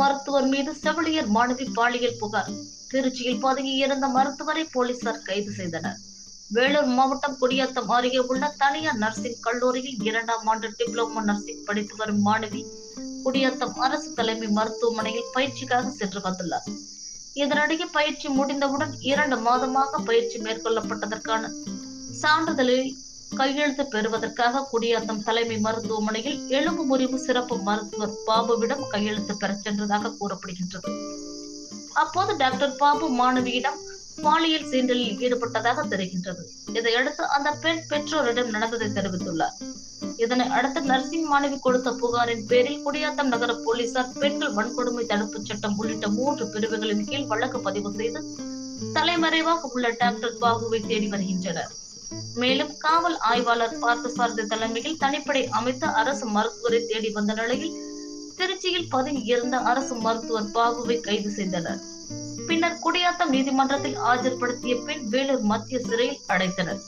மருத்துவர் மீது செவிலியர் மாணவி பாலியல் புகார். திருச்சியில் பதுங்கியிருந்த மருத்துவரை போலீசார் கைது செய்தனர். வேலூர் மாவட்டம் குடியாத்தம் அருகே உள்ள தனியார் நர்சிங் கல்லூரியில் இரண்டாம் ஆண்டு டிப்ளமோ நர்சிங் படித்து வரும் மாணவி குடியாத்தம் அரசு தலைமை மருத்துவமனையில் பயிற்சிக்காக சென்று வந்துள்ளார். இதனிடையே பயிற்சி முடிந்தவுடன் இரண்டு மாதமாக பயிற்சி மேற்கொள்ளப்பட்டதற்கான சான்றிதழில் கையெழுத்து பெறுவதற்காக குடியாத்தம் தலைமை மருத்துவமனையில் எலும்பு முறிவு சிறப்பு மருத்துவர் பாபுவிடம் கையெழுத்து பெறச் சென்றதாக கூறப்படுகின்றது. அப்போது டாக்டர் பாபு மாணவியிடம் பாலியல் சீண்டலில் ஈடுபட்டதாக தெரிகின்றது. இதையடுத்து அந்த பெண் பெற்றோரிடம் நடந்ததை தெரிவித்துள்ளார். இதனை அடுத்து நர்சிங் மாணவி கொடுத்த புகாரின் பேரில் குடியாத்தம் நகர போலீசார் பெண்கள் வன்கொடுமை தடுப்புச் சட்டம் உள்ளிட்ட மூன்று பிரிவுகளின் கீழ் வழக்கு பதிவு செய்து தலைமறைவாக உள்ள டாக்டர் பாபுவை தேடி வருகின்றனர். மேலும் காவல் ஆய்வாளர் பார்த்தசாரதி தலைமையில் தனிப்படை அமைத்து அரசு மருத்துவரை தேடி வந்த நிலையில் திருச்சியில் பதவி இருந்த அரசு மருத்துவர் பாபுவை கைது செய்தனர். பின்னர் குடியாத்தம் நீதிமன்றத்தில் ஆஜர்படுத்திய பின் வேலூர் மத்திய சிறையில் அடைத்தனர்.